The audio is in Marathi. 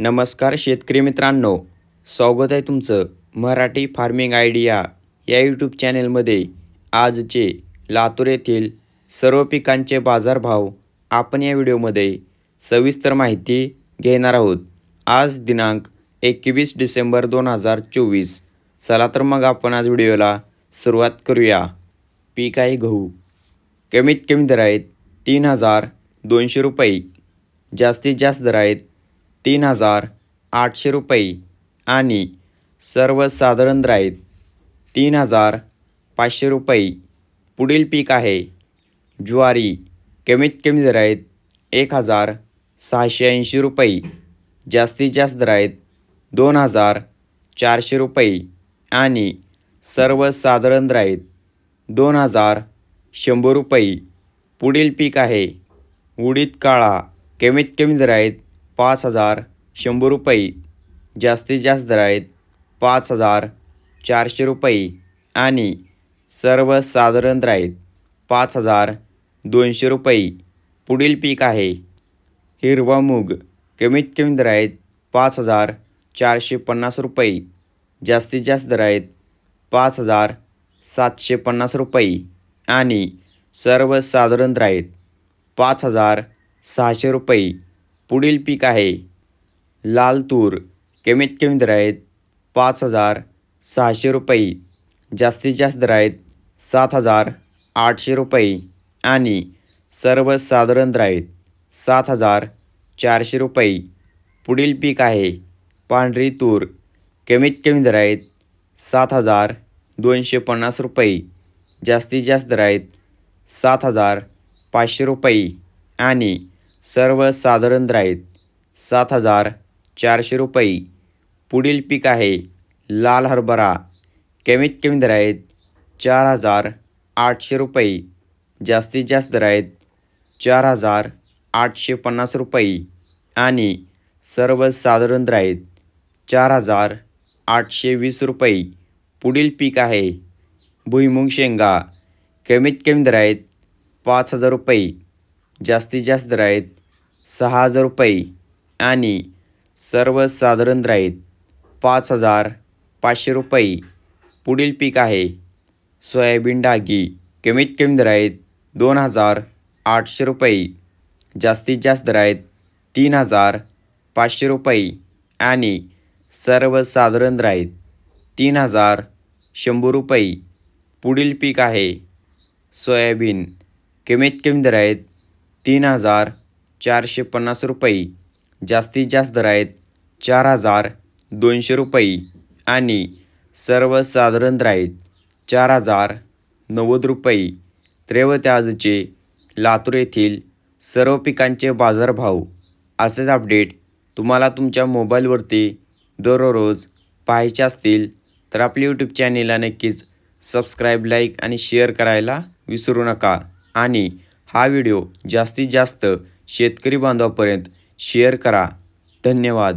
नमस्कार शेतकरी मित्रांनो स्वागत आहे तुमचं मराठी फार्मिंग आयडिया या यूट्यूब चॅनेलमध्ये. आजचे लातूर येथील सर्व पिकांचे बाजारभाव आपण या व्हिडिओमध्ये सविस्तर माहिती घेणार आहोत. आज दिनांक एकवीस डिसेंबर दोन हजार चोवीस. चला तर मग आपण आज व्हिडिओला सुरुवात करूया. पीक आहे गहू. कमीत कमी दर आहेत तीन हजार दोनशे रुपये. जास्तीत जास्त दर आहेत तीन हजार आठशे रुपये आणि सर्वसाधारण राईत तीन हजार पाचशे रुपये. पुढील पीक आहे ज्वारी. कमीत कमी दर आहेत एक हजार सहाशे ऐंशी रुपये. जास्तीत जास्त दर दोन हजार चारशे रुपये आणि सर्वसाधारण राईत दोन हजार शंभर रुपये. पुढील पीक आहे उडीद काळा. कमीत कमी दर आहेत पाच हजार शंभर रुपये. जास्तीत जास्त दर आहेत पाच हजार चारशे रुपये आणि सर्वसाधारण दर आहेत पाच हजार दोनशे रुपये. पुढील पीक आहे. हिरवा मूग. कमीत कमी दर आहेत पाच हजार चारशे पन्नास रुपये. जास्तीत जास्त दर आहेत पाच हजार सातशे पन्नास रुपये आणि सर्वसाधारण दर आहेत पाच हजार सहाशे रुपये. पुढील पीक आहे. लाल तूर कमीत कमी दर आहेत पाच हजार सहाशे रुपये जास्तीत जास्त दर आहेत सात हजार आठशे रुपये आणि सर्वसाधारण दर आहेत सात हजार चारशे रुपये. पुढील पीक आहे पांढरी तूर कमीत कमी दर आहेत सात हजार दोनशे पन्नास रुपये जास्तीत जास्त दर आहेत सात हजार पाचशे रुपये आणि सर्वसाधारण साधारण आहेत सात हजार चारशे रुपये. पुढील पीक आहे लाल हरभरा. कमीत कमी दर आहेत चार हजार आठशे रुपये. जास्तीत जास्त दर आहेत चार हजार आठशे पन्नास रुपये. आणि सर्वसाधारण दर आहेत चार हजार आठशे वीस रुपये. पुढील पीक आहे भुईमुंग शेंगा. कमीत कमी दर आहेत पाच हजार रुपये. जास्तीत जास्त दर आहेत सहा हजार रुपये आणि सर्वसाधारण दर आहेत पाच हजार पाचशे रुपये. पुढील पीक आहे सोयाबीन डागी. कमीत कमी दर आहेत दोन हजार आठशे रुपये. जास्तीत जास्त दर आहेत तीन हजार पाचशे रुपये आणि सर्वसाधारण दर आहेत तीन हजार शंभर रुपये. पुढील पीक आहे सोयाबीन. कमीत कमी दर आहेत तीन हजार चारशे पन्नास रुपये. जास्तीत जास्त दर आहेत चार हजार दोनशे रुपये. आणि सर्वसाधारण दर आहेत चार हजार नव्वद रुपये. त्रेवत आजचे लातूर येथील सर्व पिकांचे बाजारभाव असेच अपडेट तुम्हाला तुमच्या मोबाईलवरती दररोज पाहायचे असतील तर आपल्या यूट्यूब चॅनेलला नक्कीच सबस्क्राईब लाईक आणि शेअर करायला विसरू नका. आणि हा व्हिडिओ जास्तीत जास्त शेतकरी बांधवापर्यंत शेअर करा. धन्यवाद.